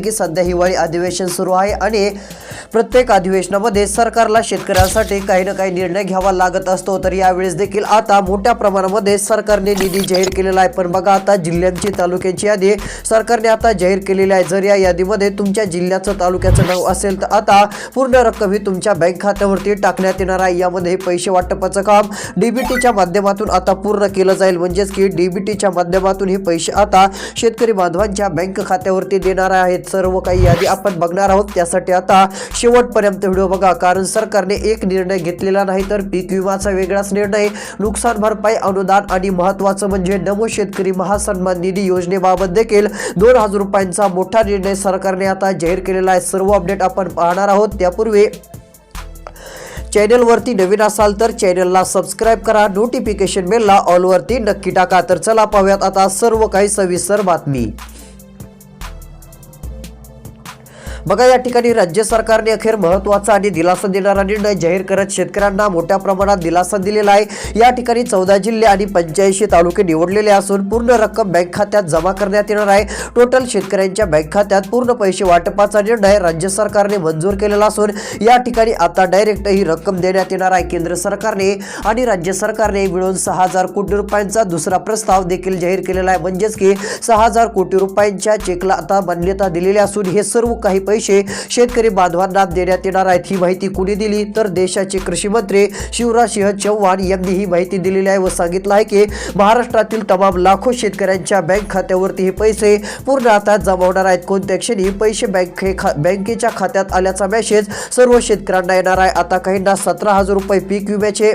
की सध्या हिवाळी अधिवेशन सुरू आहे आणि प्रत्येक अधिवेशनामध्ये सरकारला शेतकऱ्यांसाठी काही ना काही निर्णय घ्यावा लागत असतो. तर यावेळेस देखील आता मोठ्या प्रमाणामध्ये सरकारने निधी जाहीर केलेला आहे. पण बघा आता जिल्ह्यांची तालुक्यांची यादी सरकारने आता जाहीर केलेली आहे. जर या यादीमध्ये तुमच्या जिल्ह्याचं तालुक्याचं नाव असेल तर आता पूर्ण रक्कम ही तुमच्या बँक खात्यावरती टाकण्यात येणार आहे. यामध्ये हे पैसे वाटपाचं काम डीबीटीच्या माध्यमातून आता पूर्ण केलं जाईल. म्हणजेच की डीबीटीच्या माध्यमातून हे पैसे आता शेतकरी बांधवांच्या बँक खात्यावरती देणार आहेत. सर्व काही यादी आपण बघणार आहोत. त्यासाठी आता शेवटपर्यंत व्हिडिओ बघा कारण सरकारने एक निर्णय घेतलेला नाही तर पीक विमाचा वेगळाच निर्णय. नुकसान भरपाई अनुदान आणि महत्वाचं म्हणजे नमो शेतकरी महासन्मान निधी योजनेबाबत देखील दोन हजार रुपयांचा मोठा निर्णय सरकारने आता जाहीर केलेला आहे. सर्व अपडेट आपण पाहणार आहोत. त्यापूर्वी चॅनलवरती नवीन असाल तर चॅनलला सबस्क्राईब करा नोटिफिकेशन बेलला ऑलवरती नक्की टाका. तर चला पाहूयात आता सर्व काही सविस्तर बातमी. बघा या ठिकाणी राज्य सरकारने अखेर महत्त्वाचा आणि दिलासा देणारा निर्णय जाहीर करत शेतकऱ्यांना मोठ्या प्रमाणात दिलासा दिलेला आहे. या ठिकाणी चौदा जिल्हे आणि पंच्याऐंशी तालुके निवडलेले असून पूर्ण रक्कम बँक खात्यात जमा करण्यात येणार आहे. टोटल शेतकऱ्यांच्या बँक खात्यात पूर्ण पैसे वाटपाचा निर्णय राज्य सरकारने मंजूर केलेला असून या ठिकाणी आता डायरेक्ट ही रक्कम देण्यात येणार आहे केंद्र सरकारने आणि राज्य सरकारने मिळून सहा हजार कोटी रुपयांचा दुसरा प्रस्ताव देखील जाहीर केलेला आहे. म्हणजेच की सहा हजार कोटी रुपयांच्या चेकला आता मान्यता दिलेली असून हे सर्व काही पैसे पैसे शेतकरी बांधवांना देण्यात येणार आहेत. ही माहिती कुणी दिली? तर देशाचे कृषी मंत्री शिवराज सिंह चौहान यांनी ही माहिती दिलेली आहे व सांगितलं आहे की महाराष्ट्रातील तमाम लाखो शेतकऱ्यांच्या बँक खात्यावरती हे पैसे पूर्ण आता जमा होणार आहेत. कोणत्या क्षणी पैसे बँके खा बँकेच्या खात्यात आल्याचा मेसेज सर्व शेतकऱ्यांना येणार आहे. आता काहींना सतरा हजार रुपये पीक विम्याचे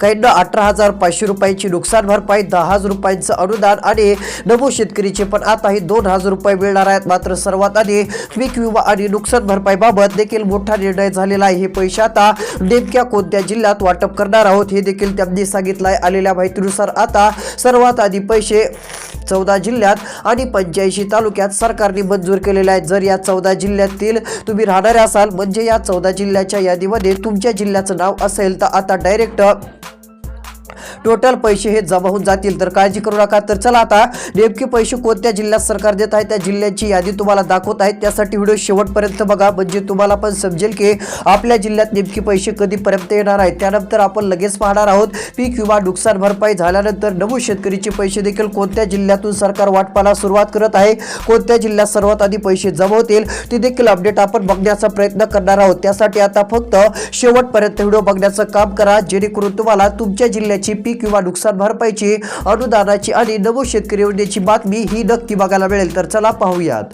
काहींना अठरा हजार पाचशे रुपयाची नुकसान भरपाई दहा हजार रुपयांचं अनुदान आणि नमो शेतकरीचे पण आता हे दोन हजार रुपये मिळणार आहेत. मात्र सर्वात आधी पीक विमा आणि नुकसान भरपाईबाबत देखील मोठा निर्णय झालेला आहे. हे पैसे आता नेमक्या कोणत्या जिल्ह्यात वाटप करणार आहोत हे देखील त्यांनी सांगितलं आहे आलेल्या माहितीनुसार आता सर्वात आधी पैसे चौदा जिल्ह्यात आणि पंच्याऐंशी तालुक्यात सरकारने मंजूर केलेले आहेत. जर या चौदा जिल्ह्यातील तुम्ही राहणारे असाल म्हणजे या चौदा जिल्ह्याच्या यादीमध्ये तुमच्या जिल्ह्याचं नाव असेल तर आता डायरेक्ट टोटल पैसे हे जमा होऊन जातील. तर काळजी करू नका. तर चला आता नेमके पैसे कोणत्या जिल्ह्यात सरकार देत आहे? त्या जिल्ह्याची यादी तुम्हाला दाखवत आहे. त्यासाठी व्हिडिओ शेवटपर्यंत बघा. म्हणजे तुम्हाला पण समजेल की आपल्या जिल्ह्यात नेमके पैसे कधीपर्यंत येणार आहेत? त्यानंतर आपण लगेच पाहणार आहोत. पीक विमा नुकसान भरपाई झाल्यानंतर नमूद शेतकरीचे पैसे देखील कोणत्या जिल्ह्यातून सरकार वाटपाला सुरुवात करत आहे? कोणत्या जिल्ह्यात सर्वात आधी पैसे जमा होतील? ते देखील अपडेट आपण बघण्याचा प्रयत्न करणार आहोत. त्यासाठी आता फक्त शेवटपर्यंत व्हिडिओ बघण्याचं काम करा. जेणेकरून तुम्हाला तुमच्या जिल्ह्याची पीक विमा नुकसान भरपाईची अनुदानाची आणि नमो शेतकरी योजनेची बातमी ही नक्की बघायला मिळेल. तर चला पाहूयात.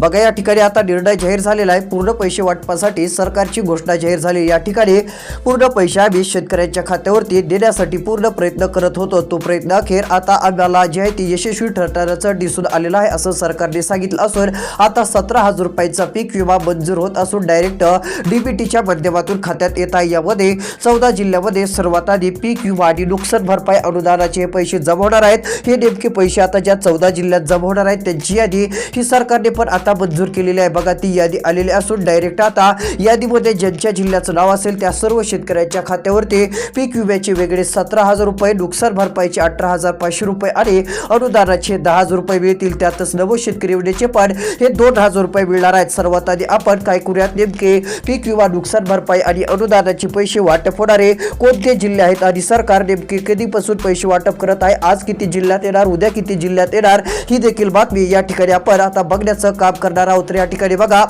बघा या ठिकाणी आता निर्णय जाहीर झालेला आहे. पूर्ण पैसे वाटपासाठी सरकारची घोषणा जाहीर झाली. या ठिकाणी पूर्ण पैसे आम्ही शेतकऱ्यांच्या खात्यावरती देण्यासाठी पूर्ण प्रयत्न करत होतो. तो प्रयत्न अखेर आता आम्हाला जे आहे ते यशस्वी ठरणाऱ्याचं दिसून आलेलं आहे असं सरकारने सांगितलं असून आता सतरा हजार रुपयांचा पीक विमा मंजूर होत असून डायरेक्ट डीबीटीच्या माध्यमातून खात्यात येत आहे. यामध्ये चौदा जिल्ह्यामध्ये सर्वात आधी पीक विमा आणि नुकसान भरपाई अनुदानाचे हे पैसे जमवणार आहेत. हे नेमके पैसे आता ज्या चौदा जिल्ह्यात जमा होणार आहेत त्यांची यादी ही सरकारने पण आता आता मंजूर केलेली आहे. बघा ती यादी आलेली असून डायरेक्ट आता यादीमध्ये ज्यांच्या जिल्ह्याचं नाव असेल त्या सर्व शेतकऱ्यांच्या खात्यावरती पीक विम्याचे वेगळे सतरा हजार रुपये नुकसान भरपाईचे अठरा हजार पाचशे रुपये आणि अनुदानाचे दहा हजार रुपये मिळतील. त्यातच नवो शेतकरी योजनेचे पण हे दोन हजार रुपये मिळणार आहेत. सर्वात आधी आपण काय करूयात? नेमके पीक विमा नुकसान भरपाई आणि अनुदानाचे पैसे वाटप होणारे कोणते जिल्हे आहेत? आणि सरकार नेमके कधीपासून पैसे वाटप करत आहे? आज किती जिल्ह्यात येणार? उद्या किती जिल्ह्यात येणार? ही देखील बातमी या ठिकाणी आपण आता बघण्याचं काम करणार आहोत तर या ठिकाणी बघा.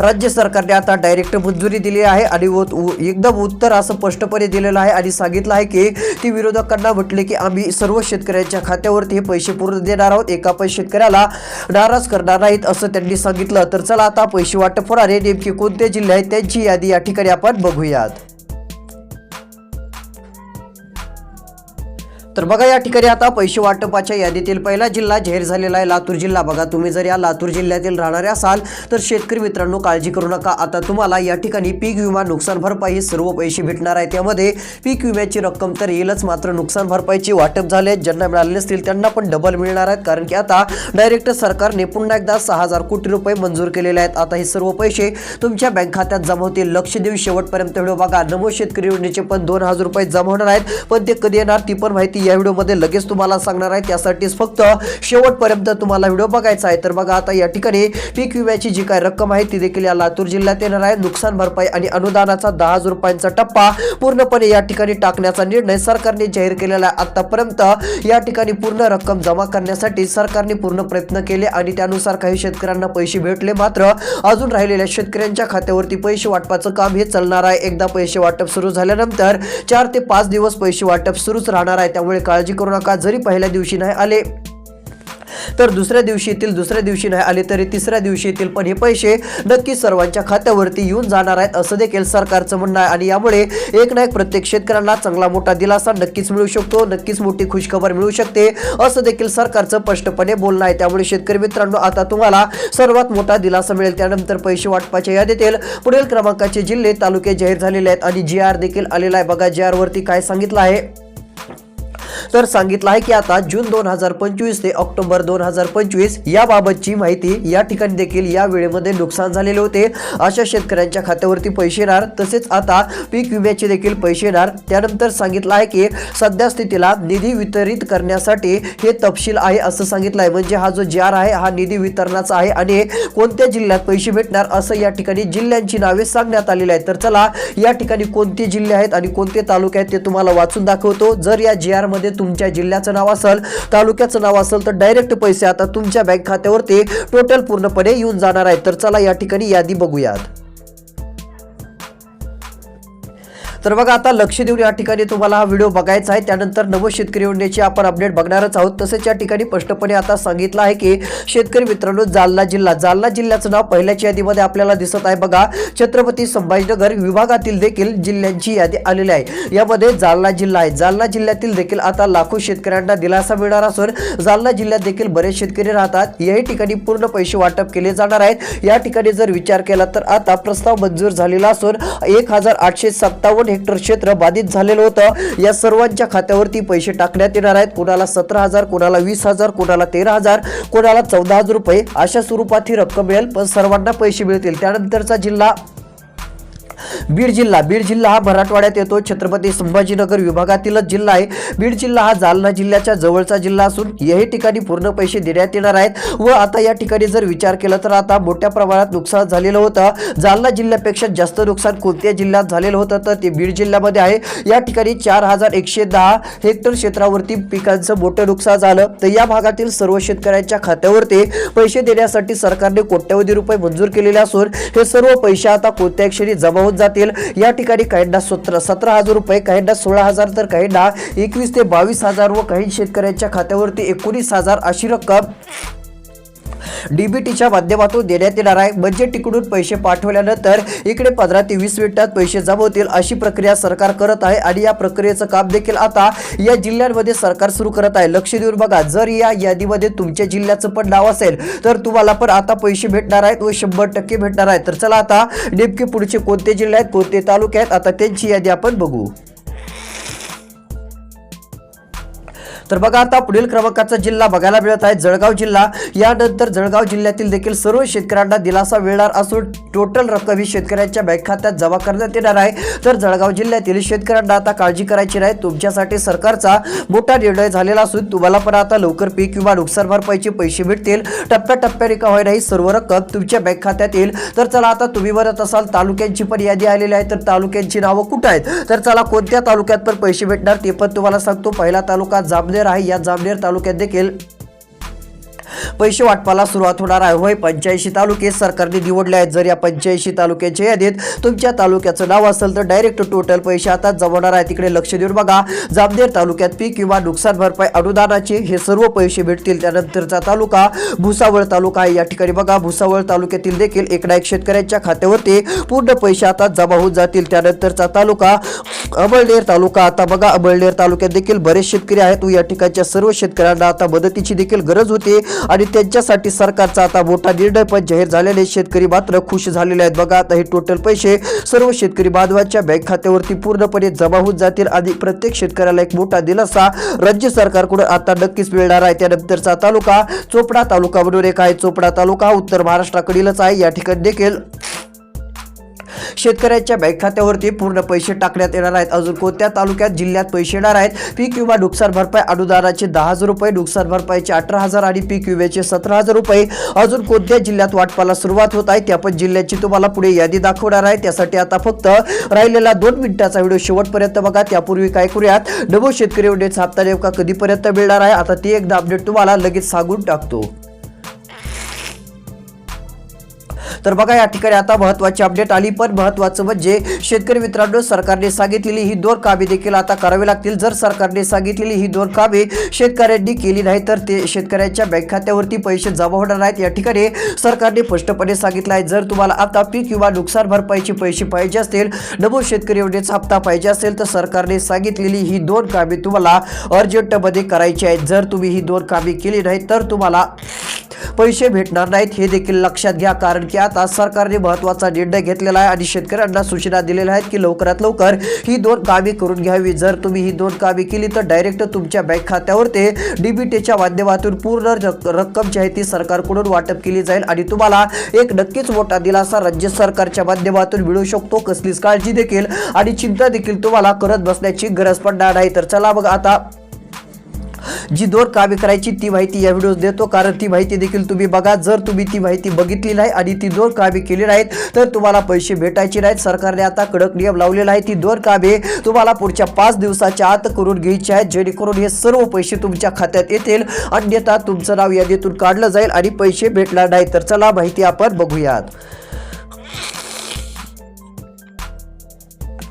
राज्य सरकारने आता डायरेक्ट मंजुरी दिली आहे आणि एकदम उत्तर असं स्पष्टपणे दिलेलं आहे आणि सांगितलं आहे की ती विरोधकांना म्हटले की आम्ही सर्व शेतकऱ्यांच्या खात्यावरती हे पैसे पूर्ण देणार आहोत एका पण शेतकऱ्याला नाराज करणार नाहीत असं त्यांनी सांगितलं. तर चला आता पैसे वाटप होणारे नेमके कोणते जिल्हे आहेत? त्यांची यादी या ठिकाणी आपण बघूयात. तर बघा या ठिकाणी आता पैसे वाटपाच्या यादीतील पहिला जिल्हा जाहीर झालेला आहे लातूर जिल्हा. बघा तुम्ही जर या लातूर जिल्ह्यातील राहणारे असाल तर शेतकरी मित्रांनो काळजी करू नका. आता तुम्हाला या ठिकाणी पीक विमा नुकसान भरपाई सर्व पैसे भेटणार आहे त्यामध्ये पीक विम्याची रक्कम तर येईलच मात्र नुकसान भरपाईची वाटप झाले ज्यांना मिळाले असतील त्यांना पण डबल मिळणार आहेत. कारण की आता डायरेक्ट सरकारने पुन्हा एकदा सहा हजार कोटी रुपये मंजूर केलेले आहेत. आता हे सर्व पैसे तुमच्या बँक खात्यात जमा होतील. लक्ष देऊन शेवटपर्यंत व्हिडिओ बघा. नमो शेतकरी योजनेचे पण दोन हजार रुपये जमा होणार आहेत. पण ते कधी येणार ती पण माहिती या व्हिडिओमध्ये लगेच तुम्हाला सांगणार आहे. त्यासाठीच फक्त शेवटपर्यंत तुम्हाला व्हिडिओ बघायचा आहे. तर बघा आता या ठिकाणी पीक विम्याची जी काय रक्कम आहे ती देखील या लातूर जिल्ह्यात येणार आहे. नुकसान भरपाई आणि अनुदानाचा दहा हजार रुपयांचा टप्पा पूर्णपणे या ठिकाणी टाकण्याचा निर्णय सरकारने जाहीर केलेला आहे. आतापर्यंत या ठिकाणी पूर्ण रक्कम जमा करण्यासाठी सरकारने पूर्ण प्रयत्न केले आणि त्यानुसार काही शेतकऱ्यांना पैसे भेटले मात्र अजून राहिलेल्या शेतकऱ्यांच्या खात्यावरती पैसे वाटपाचं काम हे चालणार आहे. एकदा पैसे वाटप सुरू झाल्यानंतर चार ते पाच दिवस पैसे वाटप सुरूच राहणार आहे. त्यामुळे काळजी करू नका जरी पहिल्या दिवशी नाही आले तर दुसऱ्या दिवशी येतील दुसऱ्या दिवशी नाही आले तरी तिसऱ्या दिवशी येतील. पण हे पैसे नक्की सर्वांच्या खात्यावरती येऊन जाणार आहेत असं देखील सरकारचं म्हणणं आहे. आणि यामुळे एक ना एक प्रत्येक शेतकऱ्यांना चांगला मोठा दिलासा नक्कीच मिळू शकतो नक्कीच मोठी खुशखबर मिळू शकते असं देखील सरकारचं स्पष्टपणे बोलणं आहे. त्यामुळे शेतकरी मित्रांनो आता तुम्हाला सर्वात मोठा दिलासा मिळेल. त्यानंतर पैसे वाटपाच्या यादीतील पुढील क्रमांकाचे जिल्हे तालुके जाहीर झालेले आहेत. आणि जी आर देखील आलेला आहे. बघा जी आर वरती काय सांगितलं आहे. तर सांगितलं आहे की आता जून दोन हजार पंचवीस ते ऑक्टोबर दोन हजार पंचवीस याबाबतची माहिती या ठिकाणी देखील या वेळेमध्ये नुकसान झालेले होते. अशा शेतकऱ्यांच्या खात्यावरती पैसे येणार तसेच आता पीक विम्याचे देखील पैसे येणार. त्यानंतर सांगितलं आहे की सध्या स्थितीला निधी वितरित करण्यासाठी हे तपशील आहे असं सांगितलं आहे. म्हणजे हा जो जी आर आहे हा निधी वितरणाचा आहे आणि कोणत्या जिल्ह्यात पैसे भेटणार असं या ठिकाणी जिल्ह्यांची नावे सांगण्यात आलेली आहेत. तर चला या ठिकाणी कोणते जिल्हे आहेत आणि कोणते तालुके आहेत ते तुम्हाला वाचून दाखवतो. जर या जी आरमध्ये मध्ये तुमच्या जिल्ह्याचं नाव असेल तालुक्याचं नाव असेल तर डायरेक्ट पैसे आता तुमच्या बँक खात्यावरती टोटल पूर्णपणे येऊन जाणार आहे तर चला या ठिकाणी यादी बघूयात. तर बघा आता लक्ष देऊन या ठिकाणी तुम्हाला हा व्हिडिओ बघायचा आहे. त्यानंतर नव शेतकरी योजनेची आपण अपडेट बघणारच आहोत. तसेच या ठिकाणी स्पष्टपणे आता सांगितलं आहे की शेतकरी मित्रांनो जालना जिल्हा. जालना जिल्ह्याचं नाव पहिल्याच्या यादीमध्ये आपल्याला दिसत आहे. बघा छत्रपती संभाजीनगर विभागातील देखील जिल्ह्यांची यादी आलेली आहे. यामध्ये जालना जिल्हा आहे. जालना जिल्ह्यातील देखील आता लाखो शेतकऱ्यांना दिलासा मिळणार असून जालना जिल्ह्यात देखील बरेच शेतकरी राहतात. याही ठिकाणी पूर्ण पैसे वाटप केले जाणार आहेत. या ठिकाणी जर विचार केला तर आता प्रस्ताव मंजूर झालेला असून एक हजार आठशे सत्तावन्न हेक्टर क्षेत्र बाधित झालेलं होतं. या सर्वांच्या खात्यावरती पैसे टाकण्यात येणार आहेत. कोणाला सतरा हजार कोणाला वीस हजार कोणाला तेरा हजार कोणाला चौदा हजार रुपये अशा स्वरूपात ही रक्कम मिळेल. पण सर्वांना पैसे मिळतील. त्यानंतरचा जिल्हा बीड जिल्हा. बीड जिल्हा हा मराठवाड्यात येतो. छत्रपती संभाजीनगर विभागातीलच जिल्हा आहे. बीड जिल्हा हा जालना जिल्ह्याच्या जवळचा जिल्हा असून याही ठिकाणी पूर्ण पैसे देण्यात येणार आहेत व आता या ठिकाणी जर विचार केला तर आता मोठ्या प्रमाणात नुकसान झालेलं होतं. जालना जिल्ह्यापेक्षा जास्त नुकसान कोणत्या जिल्ह्यात झालेलं होतं तर ते बीड जिल्ह्यामध्ये आहे. या ठिकाणी चार हजार एकशे दहा हेक्टर क्षेत्रावरती पिकांचं मोठं नुकसान झालं. तर या भागातील सर्व शेतकऱ्यांच्या खात्यावरती पैसे देण्यासाठी सरकारने कोट्यवधी रुपये मंजूर केलेले असून हे सर्व पैसे आता कोणत्या क्षणी जमा होत जातील या ठिकाणी काहींना सतरा सतरा हजार रुपये काहींना सोळा हजार तर काहींना एकवीस ते बावीस हजार व काही शेतकऱ्यांच्या खात्यावरती एकोणीस हजार अशी रक्कम डीबीटीच्या माध्यमातून देण्यात येणार आहे. म्हणजे तिकडून पैसे पाठवल्यानंतर इकडे पंधरा ते वीस मिनिटात पैसे जमा होतील अशी प्रक्रिया सरकार करत आहे आणि या प्रक्रियेचं काम देखील आता या जिल्ह्यांमध्ये सरकार सुरू करत आहे. लक्ष देऊन बघा जर या यादीमध्ये तुमच्या जिल्ह्याचं पण नाव असेल तर तुम्हाला पण आता पैसे भेटणार आहेत व शंभर टक्के भेटणार आहेत. तर चला आता नेमके पुढचे कोणते जिल्हे आहेत कोणते तालुके आहेत आता त्यांची यादी आपण बघू. तर बघा आता पुढील क्रमांकाचा जिल्हा बघायला मिळत आहे. जळगाव जिल्हा. यानंतर जळगाव जिल्ह्यातील देखील सर्व शेतकऱ्यांना दिलासा मिळणार असून टोटल रक्कम ही शेतकऱ्यांच्या बँक खात्यात जमा करण्यात येणार आहे. तर जळगाव जिल्ह्यातील शेतकऱ्यांना आता काळजी करायची नाही. तुमच्यासाठी सरकारचा मोठा निर्णय झालेला असून तुम्हाला पण आता लवकर पीक किंवा नुकसान भरपाईचे पैसे भेटतील टप्प्याटप्प्याने का होईना ही सर्व रक्कम तुमच्या बँक खात्यात येईल. तर चला आता तुम्ही म्हणत असाल तालुक्यांची पण यादी आलेली आहे. तर तालुक्यांची नावं कुठं आहेत? तर चला कोणत्या तालुक्यात पण पैसे भेटणार ते पण तुम्हाला सांगतो. पहिला तालुका जामनेर आहे. या जामनेर तालुक्यात देखील पैसे वाटपाला सुरुवात होणार आहे. होय पंच्याऐंशी तालुके सरकारने निवडले आहेत. जर या पंच्याऐंशी तालुक्यांच्या यादीत तुमच्या तालुक्याचं नाव असेल तर डायरेक्ट टोटल पैसे आता जमवणार आहे. तिकडे लक्ष देऊन बघा. जामनेर तालुक्यात पीक किंवा नुकसान भरपाई अनुदानाचे हे सर्व पैसे भेटतील. त्यानंतरचा तालुका भुसावळ तालुका आहे. या ठिकाणी बघा भुसावळ तालुक्यातील देखील एक ना एक शेतकऱ्यांच्या खात्यावरती पूर्ण पैसे आता जमा होऊन जातील. त्यानंतरचा तालुका अमळनेर तालुका. आता बघा अमळनेर तालुक्यात देखील बरेच शेतकरी आहेत या ठिकाणच्या सर्व शेतकऱ्यांना आता मदतीची देखील गरज होती. आणि त्यांच्यासाठी सरकारचा आता मोठा निर्णय पण जाहीर झालेले शेतकरी मात्र खुश झालेले आहेत. बघा आता हे टोटल पैसे सर्व शेतकरी बांधवांच्या बँक खात्यावरती पूर्णपणे जमा होऊन जातील आणि प्रत्येक शेतकऱ्याला एक मोठा दिलासा राज्य सरकारकडून आता नक्कीच मिळणार आहे. त्यानंतरचा तालुका चोपडा तालुका म्हणून एक आहे. चोपडा तालुका उत्तर महाराष्ट्राकडीलच आहे. या ठिकाणी देखील शेतकऱ्यांच्या बँक खात्यावरती पूर्ण पैसे टाकण्यात येणार आहेत. अजून कोणत्या तालुक्यात जिल्ह्यात पैसे येणार आहेत? पीक विमा नुकसान भरपाई अनुदानाचे दहा हजार रुपये नुकसान भरपाईचे अठरा हजार आणि पीक विम्याचे सतरा हजार रुपये. अजून कोणत्या जिल्ह्यात वाटपाला सुरुवात होत आहे त्या पण जिल्ह्याची तुम्हाला पुढे यादी दाखवणार आहे. त्यासाठी आता फक्त राहिलेला दोन मिनिटाचा व्हिडिओ शेवटपर्यंत बघा. त्यापूर्वी काय करूयात? नमो शेतकरी अपडेट्स हप्ता नेमका कधीपर्यंत मिळणार आहे? आता ती एकदा अपडेट तुम्हाला लगेच सांगून टाकतो. तर बघा या ठिकाणी आता महत्वाची अपडेट आली पण महत्वाचं म्हणजे शेतकरी मित्रांनो सरकारने सांगितलेली ही दोन कामे देखील आता करावी लागतील. जर सरकारने सांगितलेली ही दोन कामे शेतकऱ्यांनी केली नाही तर ते शेतकऱ्यांच्या बँक खात्यावरती पैसे जमा होणार नाहीत. या ठिकाणी सरकारने स्पष्टपणे सांगितलं आहे जर तुम्हाला आता पीक किंवा नुकसान भरपाईचे पैसे पाहिजे असतील नमो शेतकरी योजनेचा हप्ता पाहिजे असेल तर सरकारने सांगितलेली ही दोन कामे तुम्हाला अर्जंटमध्ये करायची आहेत. जर तुम्ही ही दोन कामे केली नाही तर तुम्हाला पैसे भेटणार नाहीत हे देखील लक्षात घ्या कारण की आता सरकारने महत्त्वाचा निर्णय घेतलेला आहे आणि शेतकऱ्यांना सूचना दिलेल्या आहेत की लवकरात लवकर ही दोन कामे करून घ्यावी. जर तुम्ही ही दोन कामे केली तर डायरेक्ट तुमच्या बँक खात्यावर ते डीबीटीच्या माध्यमातून पूर्ण रक- रक्कम जी आहे ती सरकारकडून वाटप केली जाईल आणि तुम्हाला एक नक्कीच मोठा दिलासा राज्य सरकारच्या माध्यमातून मिळू शकतो कसलीच काळजी देखील आणि चिंता देखील तुम्हाला करत बसण्याची गरज पडणार नाही. तर चला मग आता जी दोन कामे करायची ती माहिती या व्हिडिओ देतो. कारण ती माहिती देखील तुम्ही बघा. जर तुम्ही ती माहिती बघितली नाही आणि ती दोन कामे केली नाहीत तर तुम्हाला पैसे भेटायचे नाहीत. सरकारने आता कडक नियम लावलेला आहे ती दोन कामे तुम्हाला पुढच्या पाच दिवसाच्या आत करून घ्यायची आहेत. जेणेकरून हे सर्व पैसे तुमच्या खात्यात येतील. अन्यथा तुमचं नाव यादीतून काढलं जाईल आणि पैसे भेटणार नाही तर चला माहिती आपण बघूयात.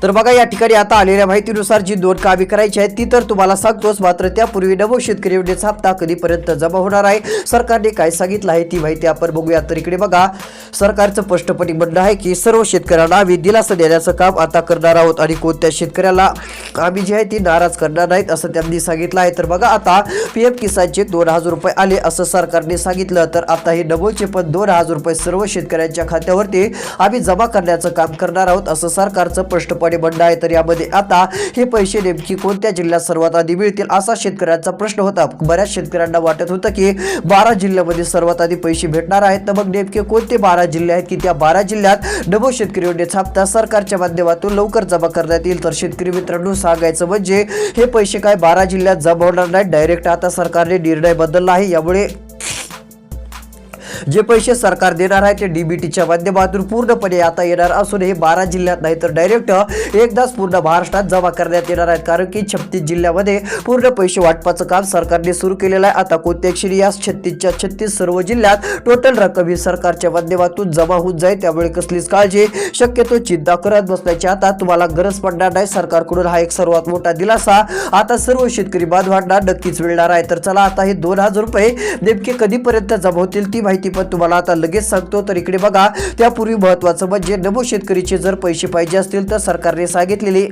तर बघा या ठिकाणी आता आलेल्या माहितीनुसार जी दोन कामे करायची आहेत ती तर तुम्हाला सांगतोच. मात्र त्यापूर्वी नवो शेतकरी योजनेचा हप्ता कधीपर्यंत जमा होणार आहे? सरकारने काय सांगितलं आहे ती माहिती आपण बघूया. तर इकडे बघा सरकारचं स्पष्टपणे म्हणणं आहे की सर्व शेतकऱ्यांना आम्ही दिलासा देण्याचं काम आता करणार आहोत आणि कोणत्या शेतकऱ्याला आम्ही जे आहे ती नाराज करणार नाहीत असं त्यांनी सांगितलं आहे. तर बघा आता पी एम किसानचे दोन हजार रुपये आले असं सरकारने सांगितलं. तर आता हे डबलचे पण दोन हजार रुपये सर्व शेतकऱ्यांच्या खात्यावरती आम्ही जमा करण्याचं काम करणार आहोत असं सरकारचं स्पष्टपणे म्हणणं आहे तर यामध्ये आता हे पैसे नेमकी कोणत्या जिल्ह्यात सर्वात आधी मिळतील असा शेतकऱ्यांचा प्रश्न होता. बऱ्याच शेतकऱ्यांना वाटत होतं की बारा जिल्ह्यामध्ये सर्वात आधी पैसे भेटणार आहेत. तर मग नेमके कोणते बारा जिल्हे आहेत की त्या बारा जिल्ह्यात नमो शेतकरी योजनेचा हप्ता सरकारच्या माध्यमातून लवकर जमा करण्यात येईल? तर शेतकरी मित्रांनो सांगायचं म्हणजे हे पैसे काय बारा जिल्ह्यात जमा होणार नाहीत? डायरेक्ट आता सरकारने निर्णय बदलला आहे. यामुळे जे पैसे सरकार देणार आहे ते डीबीटीच्या माध्यमातून पूर्णपणे आता येणार असून हे बारा जिल्ह्यात नाही तर डायरेक्ट एकदाच पूर्ण महाराष्ट्रात जमा करण्यात येणार आहेत. कारण की छत्तीस जिल्ह्यामध्ये पूर्ण पैसे वाटपाचं काम सरकारने सुरू केलेलं आहे. आता कोणत्या क्षणी या छत्तीसच्या छत्तीस सर्व जिल्ह्यात टोटल रक्कम ही सरकारच्या माध्यमातून जमा होऊन जाईल त्यामुळे कसलीच काळजी शक्यतो चिंता करत बसण्याची आता तुम्हाला गरज पडणार नाही. सरकारकडून हा एक सर्वात मोठा दिलासा. आता सर्व शेतकरी बांधवांना नक्कीच मिळणार आहे. तर चला आता हे दोन हजार रुपये नेमके कधीपर्यंत जमा होतील ती माहिती पण तुम्हाला आता लगेच सांगतो. तर इकडे बघा त्यापूर्वी महत्वाचं म्हणजे नमो शेतकरीचे जर पैसे पाहिजे असतील तर सरकारने सांगितलेली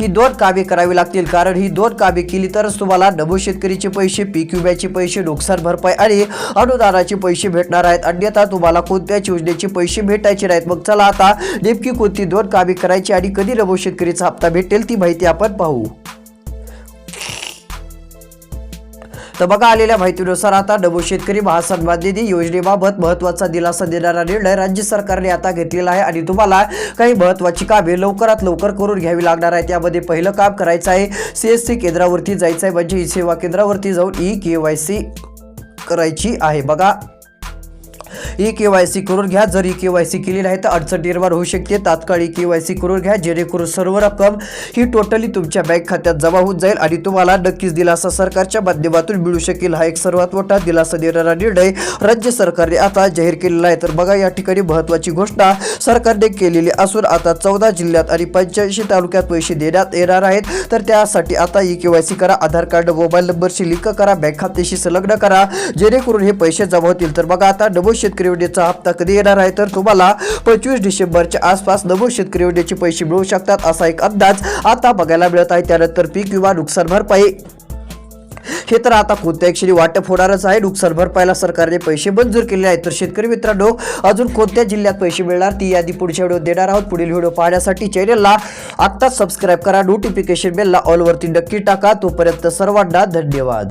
ही दोन कामे करावी लागतील. कारण ही दोन कामे केली तरच तुम्हाला नमो शेतकरीचे पैसे पीक विम्याचे पैसे नुकसान भरपाई आणि अनुदानाचे पैसे भेटणार आहेत. अन्यथा तुम्हाला कोणत्याच योजनेचे पैसे भेटायचे नाहीत. मग चला आता नेमकी कोणती दोन कामे करायची आणि कधी नमो शेतकरीचा हप्ता भेटेल ती माहिती आपण पाहू. तर बघा आलेल्या माहितीनुसार आता नमो शेतकरी महासन्मान निधी योजनेबाबत महत्त्वाचा दिलासा देणारा निर्णय राज्य सरकारने आता घेतलेला आहे आणि तुम्हाला काही महत्वाची कामे लवकरात लवकर करून घ्यावी लागणार आहे त्यामध्ये पहिलं काम करायचं आहे सीएससी केंद्रावरती जायचं आहे. म्हणजे ई सेवा केंद्रावरती जाऊन ई के वाय सी करायची आहे. बघा. ई के वाय सी करून घ्या. जर ई के वाय सी केली नाही तर अडचण निर्माण होऊ शकते. तात्काळ ई के वाय सी करून घ्या. जेणेकरून सर्व रक्कम ही टोटली तुमच्या बँक खात्यात जमा होऊन जाईल आणि तुम्हाला नक्कीच दिलासा सरकारच्या माध्यमातून मिळू शकेल. हा एक सर्वात मोठा दिलासा देणारा निर्णय राज्य सरकारने आता जाहीर केलेला आहे. तर बघा या ठिकाणी महत्वाची घोषणा सरकारने केलेली असून आता चौदा जिल्ह्यात आणि पंच्याऐंशी तालुक्यात पैसे देण्यात येणार आहेत. तर त्यासाठी आता ई के वाय सी करा आधार कार्ड मोबाईल नंबरशी लिंक करा बँक खात्याशी संलग्न करा. जेणेकरून हे पैसे जमा होतील. तर बघा आता नमो शेतकरी योजनेचा हप्ता कधी येणार आहे तर तुम्हाला पंचवीस डिसेंबरच्या आसपास नमो शेतकरी योजनेचे पैसे मिळू शकतात असा एक अंदाज आता बघायला मिळत आहे. त्यानंतर पीक विमा नुकसान भरपाई. हे तर आता कोणत्याही क्षणी वाटप होणारच आहे. नुकसान भरपाईला सरकारने पैसे मंजूर केले आहेत. तर शेतकरी मित्रांनो अजून कोणत्या जिल्ह्यात पैसे मिळणार ती यादी पुढच्या व्हिडिओ देणार आहोत. पुढील व्हिडिओ पाहण्यासाठी चॅनलला आत्ताच सबस्क्राईब करा. नोटिफिकेशन बेलला ऑलवरती नक्की टाका. तोपर्यंत सर्वांना धन्यवाद.